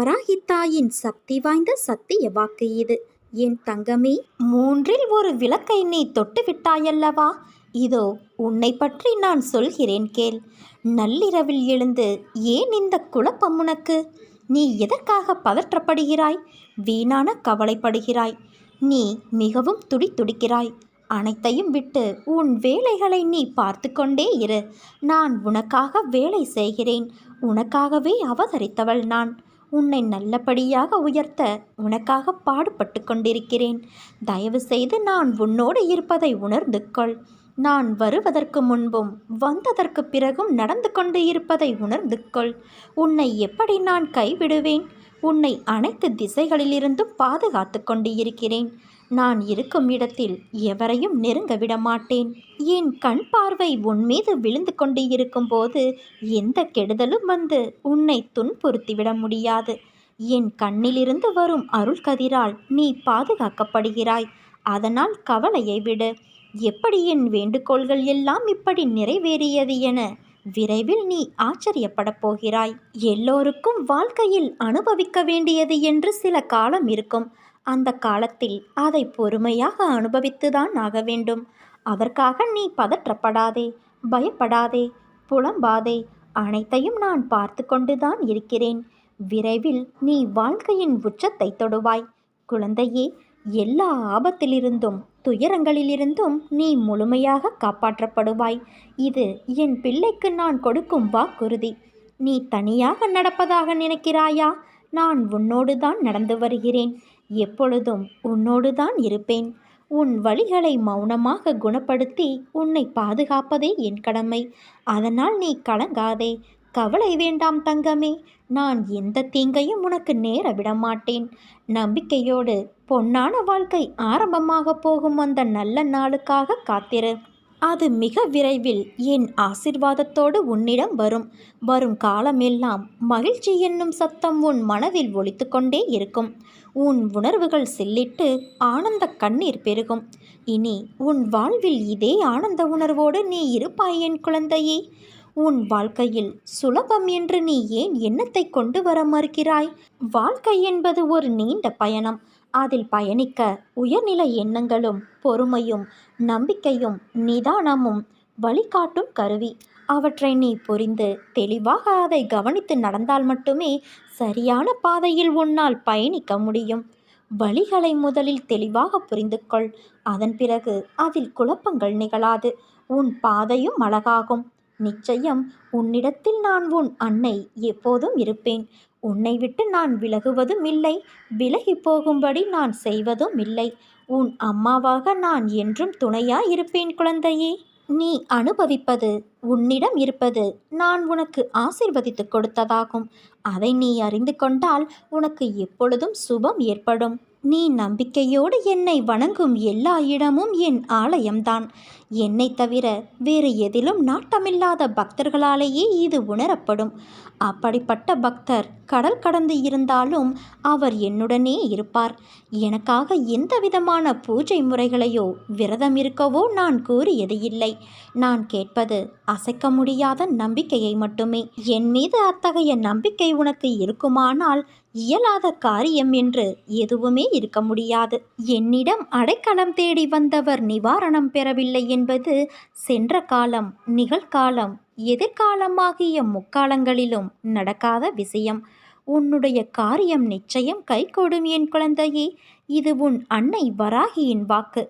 வராகித்தாயின் சக்தி வாய்ந்த சத்திய வாக்கு இது. என் தங்கமே மூன்றில் ஒரு விளக்கை நீ தொட்டு விட்டாயல்லவா இதோ உன்னை பற்றி நான் சொல்கிறேன் கேள். நள்ளிரவில் எழுந்து ஏன் இந்த குழப்பம் உனக்கு? நீ எதற்காக பதற்றப்படுகிறாய்? வீணான கவலைப்படுகிறாய். நீ மிகவும் துடி துடிக்கிறாய் அனைத்தையும் விட்டு உன் வேலைகளை நீ பார்த்து கொண்டே இரு. நான் உனக்காக வேலை செய்கிறேன். உனக்காகவே அவதரித்தவள் நான். உன்னை நல்லபடியாக உயர்த்த உனக்காக பாடுபட்டு கொண்டிருக்கிறேன். தயவு செய்து நான் உன்னோடு இருப்பதை உணர்ந்து கொள். நான் வருவதற்கு முன்பும் வந்ததற்கு பிறகும் நடந்து கொண்டு இருப்பதை உணர்ந்து கொள். உன்னை எப்படி நான் கைவிடுவேன்? உன்னை அனைத்து திசைகளிலிருந்தும் பாதுகாத்து கொண்டு இருக்கிறேன் நான் இருக்கும் இடத்தில் எவரையும் நெருங்க விட மாட்டேன் என் கண் பார்வை உன் மீது விழுந்து கொண்டு இருக்கும்போது எந்த கெடுதலும் வந்து உன்னை துன்புறுத்திவிட முடியாது. என் கண்ணிலிருந்து வரும் அருள் கதிரால் நீ பாதுகாக்கப்படுகிறாய். அதனால் கவலையை விடு. எப்படி என் வேண்டுகோள்கள் எல்லாம் இப்படி நிறைவேறியது என விரைவில் நீ ஆச்சரியப்படப் போகிறாய். எல்லோருக்கும் வாழ்க்கையில் அனுபவிக்க வேண்டியது என்று சில காலம் இருக்கும். அந்த காலத்தில் அதை பொறுமையாக அனுபவித்துதான் ஆக வேண்டும். அதற்காக நீ பதற்றப்படாதே பயப்படாதே புலம்பாதே. அனைத்தையும் நான் பார்த்து கொண்டுதான் இருக்கிறேன். விரைவில் நீ வாழ்க்கையின் உச்சத்தை தொடுவாய். குழந்தையே எல்லா ஆபத்திலிருந்தும் துயரங்களிலிருந்தும் நீ முழுமையாக காப்பாற்றப்படுவாய். இது என் பிள்ளைக்கு நான் கொடுக்கும் வாக்குறுதி. நீ தனியாக நடப்பதாக நினைக்கிறாயா? நான் உன்னோடு தான் நடந்து வருகிறேன். எப்பொழுதும் உன்னோடு தான் இருப்பேன். உன் வழிகளை மௌனமாக குணப்படுத்தி உன்னை பாதுகாப்பதே என் கடமை. அதனால் நீ கலங்காதே. கவலை வேண்டாம் தங்கமே. நான் எந்த தீங்கையும் உனக்கு நேர விட மாட்டேன் நம்பிக்கையோடு பொன்னான வாழ்க்கை ஆரம்பமாக போகும் அந்த நல்ல நாளுக்காக காத்திரு. அது மிக விரைவில் என் ஆசிர்வாதத்தோடு உன்னிடம் வரும். வரும் காலமெல்லாம் மகிழ்ச்சி என்னும் சத்தம் உன் மனதில் ஒழித்து கொண்டே இருக்கும். உன் உணர்வுகள் சில்லிட்டு ஆனந்த கண்ணீர் பெருகும். இனி உன் வாழ்வில் இதே ஆனந்த உணர்வோடு நீ இருப்பாய் என் குழந்தையே. உன் வாழ்க்கையில் சுலபம் என்று நீ ஏன் எண்ணத்தை கொண்டு வர மறுக்கிறாய்? வாழ்க்கை என்பது ஒரு நீண்ட பயணம். அதில் பயணிக்க உயர்நிலை எண்ணங்களும் பொறுமையும் நம்பிக்கையும் நிதானமும் வழிகாட்டும் கருவி. அவற்றை நீ புரிந்து தெளிவாக அதை கவனித்து நடந்தால் மட்டுமே சரியான பாதையில் உன்னால் பயணிக்க முடியும். வழிகளை முதலில் தெளிவாக புரிந்து கொள். அதன் பிறகு அதில் குழப்பங்கள் நிகழாது. உன் பாதையும் அழகாகும். நிச்சயம் உன்னிடத்தில் நான் உன் அன்னை எப்போதும் இருப்பேன். உன்னை விட்டு நான் விலகுவதும் இல்லை. விலகி போகும்படி நான் செய்வதும் இல்லை. உன் அம்மாவாக நான் என்றும் துணையாய் இருப்பேன் குழந்தையே. நீ அனுபவிப்பது உன்னிடம் இருப்பது நான் உனக்கு ஆசிர்வதித்து கொடுத்ததாகும். அதை நீ அறிந்து கொண்டால் உனக்கு எப்பொழுதும் சுபம் ஏற்படும். நீ நம்பிக்கையோடு என்னை வணங்கும் எல்லா இடமும் என் ஆலயம்தான். என்னை தவிர வேறு எதிலும் நாட்டமில்லாத பக்தர்களாலேயே இது உணரப்படும். அப்படிப்பட்ட பக்தர் கடல் கடந்து இருந்தாலும் அவர் என்னுடனே இருப்பார். எனக்காக எந்த விதமான பூஜை முறைகளையோ விரதம் இருக்கவோ நான் கூறியது இல்லை. நான் கேட்பது அசைக்க முடியாத நம்பிக்கையை மட்டுமே. என் மீது அத்தகைய நம்பிக்கை உனக்கு இருக்குமானால் இயலாத காரியம் என்று எதுவுமே இருக்க முடியாது. என்னிடம் அடைக்கலம் தேடி வந்தவர் நிவாரணம் பெறவில்லை என்பது சென்ற காலம் நிகழ்காலம் எதிர்காலமாகிய முக்காலங்களிலும் நடக்காத விஷயம். உன்னுடைய காரியம் நிச்சயம் கைகூடும் என் குழந்தையே இது உன் அன்னை வராகியின் வாக்கு.